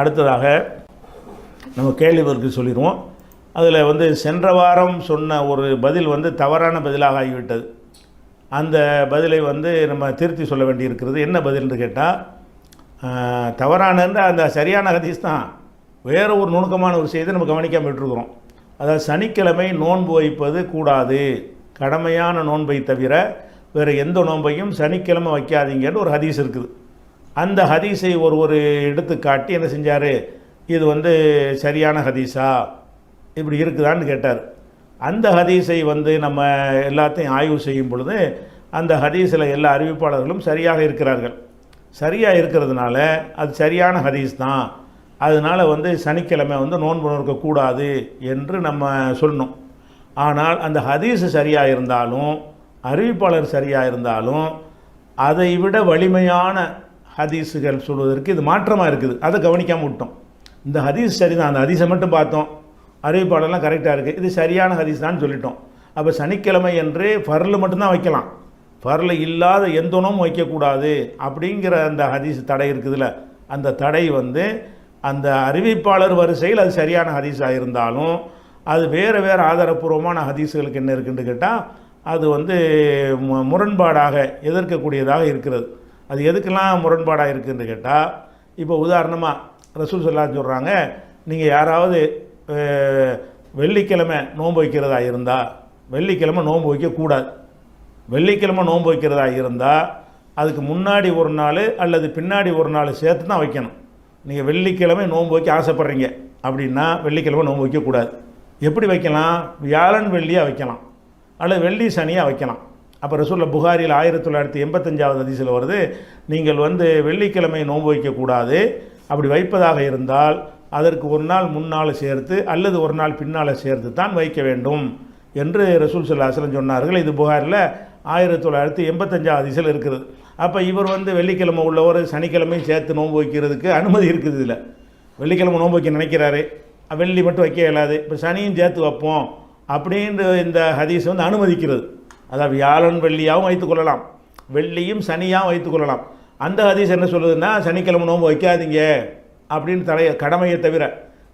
அடுத்ததாக நம்ம கேள்விவருக்கு சொல்லிடுவோம். அதில் வந்து சென்ற வாரம் சொன்ன ஒரு பதில் வந்து தவறான பதிலாக ஆகிவிட்டது. அந்த பதிலை வந்து நம்ம திருத்தி சொல்ல வேண்டியிருக்கிறது. என்ன பதில்னு கேட்டால் தவறானது அந்த சரியான ஹதீஸ் தான். வேறு ஒரு நுணுக்கமான ஒரு செய்தி நம்ம கவனிக்காமல் விட்டுருக்குறோம். அதாவது சனிக்கிழமை நோன்பு வைப்பது கூடாது. கடமையான நோன்பை தவிர வேறு எந்த நோன்பையும் சனிக்கிழமை வைக்காதீங்கன்னு ஒரு ஹதீஸ் இருக்குது. அந்த ஹதீஸை ஒரு ஒரு எடுத்து காட்டி என்ன செஞ்சார்? இது வந்து சரியான ஹதீஸா? இப்படி இருக்குதான்னு கேட்டார். அந்த ஹதீஸை வந்து நம்ம எல்லாத்தையும் ஆய்வு செய்யும் பொழுது அந்த ஹதீஸில் எல்லா அறிவிப்பாளர்களும் சரியாக இருக்கிறார்கள். சரியாக இருக்கிறதுனால அது சரியான ஹதீஸ் தான். அதனால் வந்து சனிக்கிழமை வந்து நோன்பு நோக்கக்கூடாது என்று நம்ம சொல்லணும். ஆனால் அந்த ஹதீஸ் சரியாக இருந்தாலும் அறிவிப்பாளர் சரியாக இருந்தாலும் அதை விட வலிமையான ஹதீஸுகள் சொல்வதற்கு இது மாற்றமாக இருக்குது. அதை கவனிக்காமல் விட்டோம். இந்த ஹதீஸ் சரிதான். அந்த ஹதீஸை மட்டும் பார்த்தோம். அறிவிப்பாடெல்லாம் கரெக்டாக இருக்குது இது சரியான ஹதீஸ் தான் சொல்லிட்டோம். அப்போ சனிக்கிழமை என்று ஃபர்ல் மட்டும்தான் வைக்கலாம். ஃபர்ல் இல்லாத எந்த உணவும் வைக்கக்கூடாது அப்படிங்கிற அந்த ஹதீஸ் தடை இருக்குதுல்ல. அந்த தடை வந்து அந்த அறிவிப்பாளர் வரிசையில் அது சரியான ஹதீஸாக இருந்தாலும் அது வேறு வேறு ஆதாரப்பூர்வமான ஹதீஸுகளுக்கு என்ன இருக்குன்னு கேட்டால் அது வந்து மு- முரண்பாடாக எதிர்க்கக்கூடியதாக இருக்கிறது. அது எதுக்கெல்லாம் முரண்பாடாக இருக்குதுன்னு கேட்டால் இப்போ உதாரணமாக ரசூல் சொல்லா சொல்கிறாங்க நீங்கள் யாராவது வெள்ளிக்கிழமை நோன்பு வைக்கிறதா இருந்தால் வெள்ளிக்கிழமை நோன்பு வைக்கக்கூடாது வெள்ளிக்கிழமை நோன்பு வைக்கிறதா இருந்தால் அதுக்கு முன்னாடி ஒரு நாள் அல்லது பின்னாடி ஒரு நாள் சேர்த்து தான் வைக்கணும். நீங்கள் வெள்ளிக்கிழமை நோன்பு வைக்க ஆசைப்பட்றீங்க அப்படின்னா வெள்ளிக்கிழமை நோன்பு வைக்கக்கூடாது எப்படி வைக்கலாம்? வியாழன் வெள்ளியாக வைக்கலாம். அல்லது வெள்ளி சனியாக வைக்கலாம். அப்போ ரசூலில் புகாரில் ஆயிரத்தி தொள்ளாயிரத்தி எண்பத்தஞ்சாவது அதிசயில் வருது நீங்கள் வந்து வெள்ளிக்கிழமை நோன்பு வைக்கக்கூடாது அப்படி வைப்பதாக இருந்தால் அதற்கு ஒரு நாள் முன்னால் சேர்த்து அல்லது ஒரு நாள் பின்னால் சேர்த்து தான் வைக்க வேண்டும் என்று ரசூல் சல்லாஹலம் சொன்னார்கள். இது புகாரில் ஆயிரத்தி தொள்ளாயிரத்தி எண்பத்தஞ்சாவது அதிசயில் இருக்கிறது. அப்போ இவர் வந்து வெள்ளிக்கிழமை உள்ளவர் சனிக்கிழமையும் சேர்த்து நோன்பு வைக்கிறதுக்கு அனுமதி இருக்குது இதில். வெள்ளிக்கிழமை நோன்பு வைக்க நினைக்கிறாரு. வெள்ளி மட்டும் வைக்க இயலாது. இப்போ சனியும் சேர்த்து வைப்போம் அப்படின்ற இந்த ஹதீஸ் வந்து அனுமதிக்கிறது. அதாவது வியாழன் வெள்ளியாகவும் வைத்துக்கொள்ளலாம் வெள்ளியும் சனியாகவும் வைத்துக்கொள்ளலாம் அந்த ஹதீஸ் என்ன சொல்லுதுன்னா சனிக்கிழமை நோன்பு வைக்காதீங்க அப்படின்னு தடைய கடமையை தவிர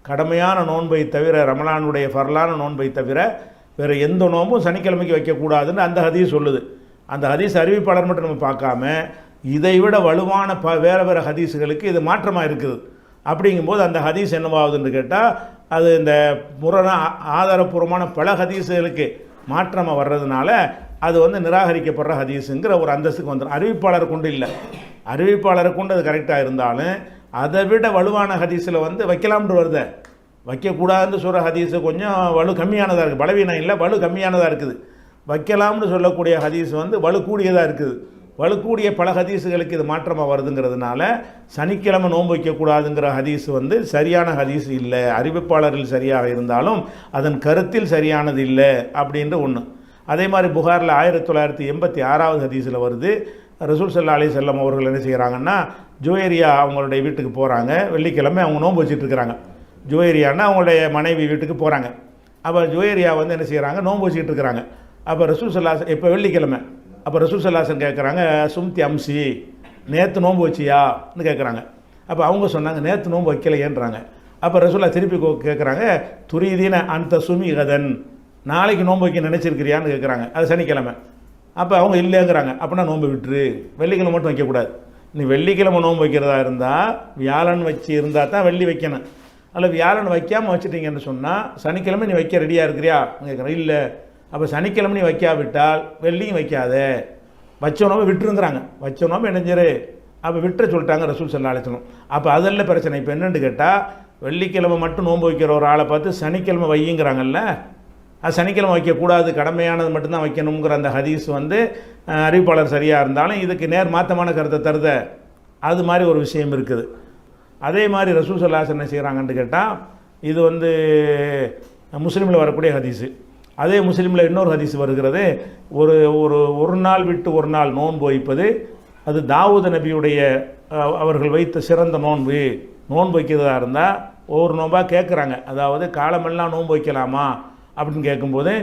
கடமையான நோன்பை தவிர ரமலானுடைய ஃபர்லான நோன்பை தவிர வேறு எந்த நோன்பும் சனிக்கிழமைக்கு வைக்கக்கூடாதுன்னு அந்த ஹதீஸ் சொல்லுது. அந்த ஹதீஸ் அறிவிப்பாளர் மட்டும் நம்ம பார்க்காம இதை விட வலுவான ப வேறு வேறு ஹதீஸுகளுக்கு இது மாற்றமாக இருக்குது. அப்படிங்கும்போது அந்த ஹதீஸ் என்னவாகுதுன்னு கேட்டால் அது இந்த முரண ஆ- ஆதாரப்பூர்வமான பல ஹதீஸுகளுக்கு மாற்றமாக வர்றதுனால அது வந்து நிராகரிக்கப்படுற ஹதீஸுங்கிற ஒரு அந்தஸ்துக்கு வந்துடும் அறிவிப்பாளர் கொண்டு இல்லை. அறிவிப்பாளரை கொண்டு அது கரெக்டாக இருந்தாலும் அதை விட வலுவான ஹதீஸில் வந்து வைக்கலாம்னு வருத. வைக்கக்கூடாதுன்னு சொல்கிற ஹதீஸு கொஞ்சம் வலு கம்மியானதாக இருக்குது பலவீனம் இல்லை வலு கம்மியானதாக இருக்குது. வைக்கலாம்னு சொல்லக்கூடிய ஹதீஸ் வந்து வலு கூடியதாக இருக்குது. வலுக்கூடிய பல ஹதீஸுகளுக்கு இது மாற்றமாக வருதுங்கிறதுனால சனிக்கிழமை நோன்பு வைக்கக்கூடாதுங்கிற ஹதீஸ் வந்து சரியான ஹதீஸ் இல்லை. அறிவிப்பாளர்கள் சரியாக இருந்தாலும் அதன் கருத்தில் சரியானது இல்லை அப்படின்ற ஒன்று அதே மாதிரி புகாரில் ஆயிரத்தி தொள்ளாயிரத்தி எண்பத்தி ஆறாவது ஹதீஸில் வருது. ரசூல் சல்லா அலி செல்லம் அவர்கள் என்ன செய்கிறாங்கன்னா ஜுவேரியா அவங்களுடைய வீட்டுக்கு போகிறாங்க வெள்ளிக்கிழமை அவங்க நோன்பு வச்சுட்டு இருக்கிறாங்க. ஜுவேரியான்னா அவங்களுடைய மனைவி வீட்டுக்கு போகிறாங்க அப்போ ஜுவேரியா வந்து என்ன செய்கிறாங்க நோன்பு வச்சுக்கிட்டு இருக்கிறாங்க. அப்போ ரசூல் சல்லாசன் இப்போ வெள்ளிக்கிழமை. அப்போ ரசூல் சல்லாசன் கேட்குறாங்க சும்தி அம்சி நேற்று நோன்பு வச்சியான்னு கேட்குறாங்க அப்போ அவங்க சொன்னாங்க நேற்று நோன்பு வைக்கலையேன்றாங்க. அப்போ ரசூல்லா திருப்பி கோ- கேட்குறாங்க துரிதீன அந்த சுமி கதன் நாளைக்கு நோன்பு வைக்க நினச்சிருக்கிறியான்னு கேட்குறாங்க அது சனிக்கிழமை. அப்போ அவங்க இல்லைங்கிறாங்க. அப்படின்னா நோன்பு விட்டுரு. வெள்ளிக்கிழமை மட்டும் வைக்கக்கூடாது. நீ வெள்ளிக்கிழமை நோன்பு வைக்கிறதா இருந்தால் வியாழன் வச்சு இருந்தால் தான் வெள்ளி வைக்கணும். அல்ல வியாழன் வைக்காமல் வச்சுட்டீங்கன்னு சொன்னால் சனிக்கிழமை நீ வைக்க ரெடியாக இருக்கிறியா? கேட்குறேன் இல்லை. அப்போ சனிக்கிழமை நீ வைக்காவிட்டால் வெள்ளியும் வைக்காத. வச்ச நோம்பு விட்டுருங்கிறாங்க. வச்ச நோம்பு இணைஞ்சிரு. அப்போ விட்டுற சொல்லிட்டாங்க ரசூல் செல்ல அழைச்சணும் அப்போ அதெல்லாம் பிரச்சனை. இப்போ என்னென்னு கேட்டால் வெள்ளிக்கிழமை மட்டும் நோன்பு வைக்கிற ஒரு ஆளை பார்த்து சனிக்கிழமை வையுங்கிறாங்கல்ல அது சனிக்கிழமை வைக்கக்கூடாது கடமையானது மட்டும்தான் வைக்கணுங்கிற அந்த ஹதீஸ் வந்து அறிவிப்பாளர் சரியாக இருந்தாலும் இதுக்கு நேர் மாற்றமான கருத்தை தருத அது மாதிரி ஒரு விஷயம் இருக்குது. அதே மாதிரி ரசூல் சல்லாஸ் என்ன செய்கிறாங்கன்னு கேட்டால் இது வந்து முஸ்லீமில் வரக்கூடிய ஹதீஸு. அதே முஸ்லீமில் இன்னொரு ஹதீஸ் வருகிறது. ஒரு ஒரு ஒரு நாள் விட்டு ஒரு நாள் நோன்பு வைப்பது அது தாவூத நபியுடைய அவர்கள் வைத்த சிறந்த நோன்பு. நோன்பு வைக்கிறதா இருந்தால் ஒவ்வொரு நோன்பாக கேட்குறாங்க அதாவது காலமெல்லாம் நோன்பு வைக்கலாமா? அப்படின்னு கேட்கும்போது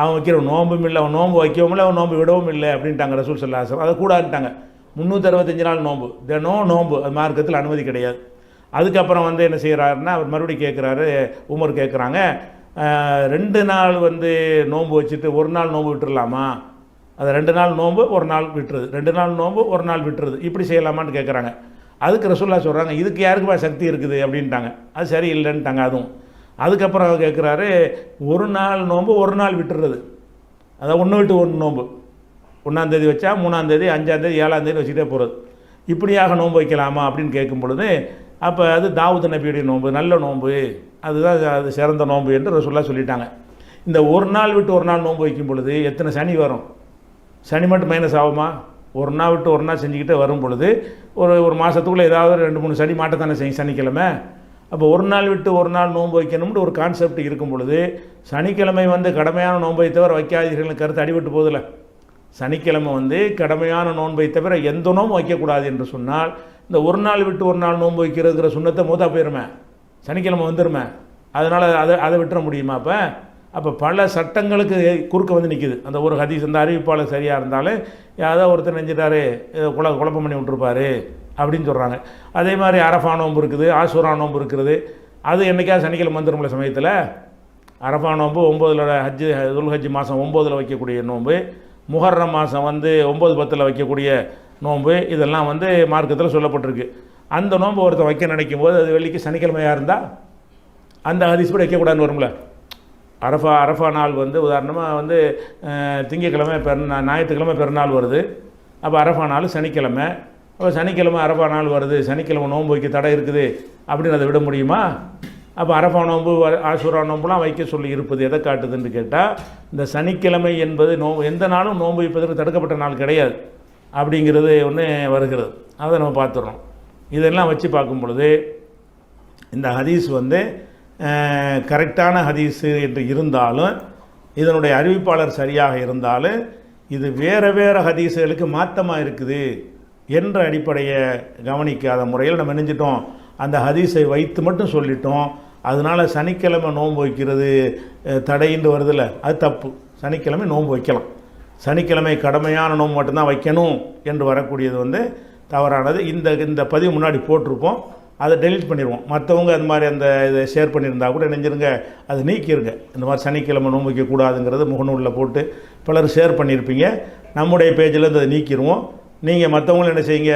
அவன் வைக்கிற நோன்பும் இல்லை அவன் நோன்பு வைக்கவும் இல்லை அவன் நோம்பு விடவும் இல்லை அப்படின்ட்டாங்க ரசூல் சல்லாசம் அதை கூடாட்டாங்க முந்நூற்றி அறுபத்தஞ்சு நாள் நோன்பு. தினம் நோன்பு அது மார்க்கத்தில் அனுமதி கிடையாது. அதுக்கப்புறம் வந்து என்ன செய்கிறாருன்னா அவர் மறுபடியும் கேட்குறாரு உமர் கேட்குறாங்க ரெண்டு நாள் வந்து நோன்பு வச்சுட்டு ஒரு நாள் நோன்பு விட்டுடலாமா அது ரெண்டு நாள் நோன்பு ஒரு நாள் விட்டுறது. ரெண்டு நாள் நோன்பு ஒரு நாள் விட்டுறது. இப்படி செய்யலாமான்னு கேட்குறாங்க. அதுக்கு ரசூல்லா சொல்கிறாங்க இதுக்கு யாருக்குப்பா சக்தி இருக்குது? அப்படின்ட்டாங்க. அது சரி இல்லைன்ட்டாங்க அதுவும். அதுக்கப்புறம் அவர் கேட்குறாரு ஒரு நாள் நோன்பு ஒரு நாள் விட்டுறது. அதாவது ஒன்று விட்டு ஒன்று நோன்பு. ஒன்றாந்தேதி வச்சா மூணாந்தேதி அஞ்சாந்தேதி ஏழாந்தேதி வச்சுக்கிட்டே போகிறது இப்படியாக நோன்பு வைக்கலாமா அப்படின்னு கேட்கும் பொழுது அப்போ அது தாவூத் நபியுடைய நோன்பு நல்ல நோன்பு. அதுதான் அது சிறந்த நோன்பு என்று ரசூல்லா சொல்லிட்டாங்க. இந்த ஒரு நாள் விட்டு ஒரு நாள் நோன்பு வைக்கும் பொழுது எத்தனை சனி வரும்? சனி மட்டும் மைனஸ் ஆகுமா? ஒரு நாள் விட்டு ஒரு நாள் செஞ்சுக்கிட்டே வரும் பொழுது ஒரு ஒரு மாதத்துக்குள்ளே ஏதாவது ரெண்டு மூணு சனி மாட்டத்தானே செய்யும் சனிக்கிழமை. அப்போ ஒரு நாள் விட்டு ஒரு நாள் நோன்பு வைக்கணும்னு ஒரு கான்செப்ட் இருக்கும் பொழுது சனிக்கிழமை வந்து கடமையான நோன்பை தவிர வைக்காதீர்கள் கருத்து அடிபட்டு போதில்ல சனிக்கிழமை வந்து கடமையான நோன்பை தவிர எந்த நோம்பும் வைக்கக்கூடாது என்று சொன்னால் இந்த ஒரு நாள் விட்டு ஒரு நாள் நோன்பு வைக்கிறதுங்கிற சுண்ணத்தை மூத்தா போயிருமே? சனிக்கிழமை வந்துருமே? அதனால் அதை அதை விட்டுற முடியுமா அப்போ? அப்போ பல சட்டங்களுக்கு குறுக்க வந்து நிற்கிது அந்த ஒரு ஹதீஸ் அந்த அறிவிப்பாளர் சரியாக இருந்தாலும் ஏதோ ஒருத்தர் நெஞ்சிட்டாரு ஏதோ குழ குழப்பம் பண்ணி விட்டுருப்பாரு. அப்படின்னு சொல்கிறாங்க அதே மாதிரி அரஃபா நோன்பு இருக்குது ஆசூரா நோன்பு இருக்கிறது அது என்றைக்காவது சனிக்கிழமை வந்துரும்ல சமயத்தில்? அரஃபா நோன்பு ஒம்போதில் ஹஜ்ஜு துல்ஹஜ் மாதம் ஒம்போதில் வைக்கக்கூடிய நோன்பு. முஹர்ரம் மாதம் வந்து ஒம்பது பத்தில் வைக்கக்கூடிய நோன்பு. இதெல்லாம் வந்து மார்க்கத்தில் சொல்லப்பட்டிருக்கு. அந்த நோன்பு ஒருத்தன் வைக்க நினைக்கும் போது அது வெள்ளிக்கு சனிக்கிழமையாக இருந்தால் அந்த ஹதீஸ் கூட வைக்கக்கூடாதுன்னு வரும்ல. அரஃபா அரஃபா நாள் வந்து உதாரணமாக வந்து திங்கக்கிழமை திங்கட்கிழமை பெருநா ஞாயிற்றுக்கிழமை பெருநாள் வருது. அப்போ அரஃபா நாள் சனிக்கிழமை. அப்போ சனிக்கிழமை அரபா நாள் வருது சனிக்கிழமை நோன்பு வைக்க தடை இருக்குது அப்படின்னு அதை விட முடியுமா? அப்போ அரபா நோன்பு வ- ஆசூரா நோன்புலாம் வைக்க சொல்லி இருப்பது எதை காட்டுதுன்னு கேட்டால் இந்த சனிக்கிழமை என்பது நோன்பு எந்த நாளும் நோன்பு வைப்பதற்கு தடுக்கப்பட்ட நாள் கிடையாது அப்படிங்கிறது ஒன்று வருகிறது. அதை நம்ம பார்த்துடுறோம் இதெல்லாம் வச்சு பார்க்கும் பொழுது இந்த ஹதீஸ் வந்து கரெக்டான ஹதீஸு என்று இருந்தாலும் இதனுடைய அறிவிப்பாளர் சரியாக இருந்தாலும் இது வேறு வேறு ஹதீஸுகளுக்கு மாற்றமாக இருக்குது? என்ற அடிப்படையை கவனிக்காத முறையில் நம்ம நினைஞ்சிட்டோம். அந்த ஹதீஸை வைத்து மட்டும் சொல்லிட்டோம். அதனால் சனிக்கிழமை நோன்பு வைக்கிறது அஹ், தடையின்று வருதில்ல அது தப்பு. சனிக்கிழமை நோன்பு வைக்கலாம். சனிக்கிழமை கடமையான நோன்பு மட்டும்தான் வைக்கணும் என்று வரக்கூடியது வந்து தவறானது. இந்த இந்த பதிவு முன்னாடி போட்டிருப்போம். அதை டெலீட் பண்ணிடுவோம். மற்றவங்க அந்த மாதிரி அந்த இதை ஷேர் பண்ணியிருந்தா கூட நினைஞ்சிருங்க. அதை நீக்கிருங்க. இந்த மாதிரி சனிக்கிழமை நோன்பு வைக்கக்கூடாதுங்கிறது முகநூலில் போட்டு பலர் ஷேர் பண்ணியிருப்பீங்க. நம்முடைய பேஜில் இருந்து அதை நீக்கிடுவோம் நீங்கள் மற்றவங்களும் என்ன செய்யுங்க?